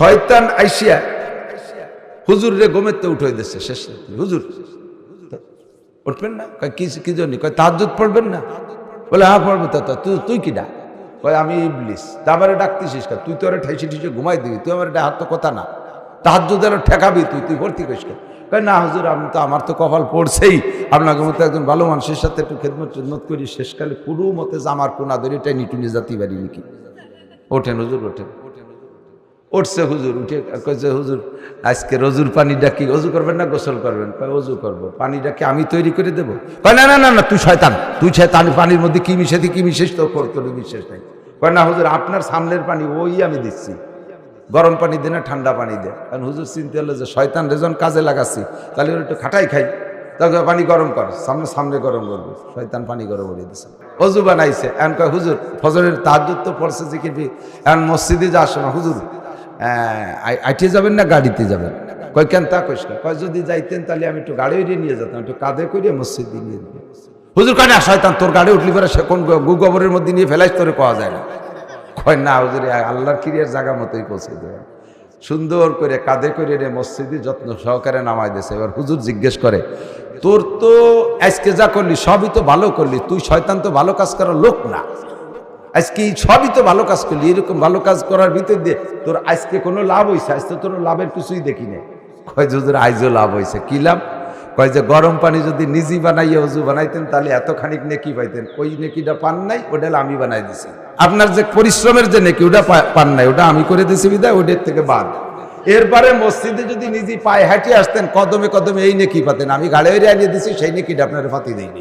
শয়তান আইসিয়া হুজুর রে গোমেতে উঠে দিচ্ছে শেষ হুজুর, উঠবেন না? কি জন্য? কয়, তাহাজ্জুদ পড়বেন না? বলে হ্যাঁ পড়ব তো তুই তুই কি ডাক কয়, আমি ইবলিস। তারপরে আমারে ডাকতেছিস কা তুই তো আরে ঠাইসে ঠাইসে ঘুমাই দিবি, তুই আমার হাত তো কথা না। তাহাজ্জুদের ঠেকাবি তুই তুই ভর্তি করিস? কয়, না হুজুর, আমি তো আমার তো কপাল পড়ছেই। আপনাকে মতো একজন ভালো মানুষের সাথে একটু খেদমত টেদমত করি, শেষকালে পুরো মতে জামার কোনা ধরে এটাই নিটুনি জাতি বাড়ি নাকি। ওঠেন, হুজুর, ওঠেন। উঠছে হুজুর, উঠে কয়েছে হুজুর, আজকে রজুর পানিটা কি অজু করবেন না গোসল করবেন? অজু করব পানিটা কি আমি তৈরি করে দেবো? কয়, না না না না, তুই শয়তান তুই শয়তান পানির মধ্যে কি মিশে কি মিশেস তো তোর বিশ্বাস নাই। কয়, না, হুজুর, আপনার সামনের পানি ওই আমি দিচ্ছি। গরম পানি দে না, ঠান্ডা পানি দে। কারণ হুজুর চিনতে হলো যে, শয়তান রেজন কাজে লাগাচ্ছি, তাহলে একটু খাটাই খাই। তাকে পানি গরম কর, সামনে সামনে গরম করবে। শয়তান পানি গরম করে দিছে। অজু বানাইছে। এখন কয়, হুজুর, ফজরের তাহাজ্জুদ তো পড়ছে যে কি এখন মসজিদে যাওয়ার সময়, হুজুর আইটে যাবেন না গাড়িতে যাবেন? কয়, কেন তা কইস না? কয়, যদি যাইতেন তাহলে আমি একটু গাড়ি নিয়ে যেতাম, একটু কাঁধে করিয়ে মসজিদে নিয়ে দিবে হুজুর কয়, না, শয়তান, তোর গাড়ি উঠলি পরে সে কোন গোবরের মধ্যে নিয়ে ফেলাইস, তোরে পাওয়া যায় না। কয়, না, হুজুর আল্লাহর কিরিয়ার জায়গা মতোই পৌঁছে দেবে। সুন্দর করে কাঁধে করে রে মসজিদে যত্ন সহকারে নামাই দিয়েছে। এবার হুজুর জিজ্ঞেস করে, তোর তো আজকে যা করলি, সবই তো ভালো করলি, তুই শয়তান তো ভালো কাজ করার লোক না। আজকে এই সবই তো ভালো কাজ করলি, এরকম ভালো কাজ করার ভিতর দিয়ে তোর আজকে কোনো লাভ হয়েছে আজকে তোর লাভের কিছুই দেখি না কয় যে আইজও লাভ হয়েছে কি লাভ? কয় যে গরম পানি যদি নিজে বানাইয়ে উজু বানাইতেন, তাহলে এত খানিক নেকি পাইতেন। ওই নেকিটা পান নাই, ওটা আমি বানাই দিছি। আপনার যে পরিশ্রমের যে নেকি, ওটা পান নাই, ওটা আমি করে দিছি বিদায়, ওটার থেকে বাদ। এরপরে মসজিদে যদি নিজে পায়ে হাঁটিয়ে আসতেন, কদমে কদমে এই নেকি পাতেন, আমি গাড়ি আনিয়ে দিছি, সেই নেকিটা আপনার ফাতি দিইনি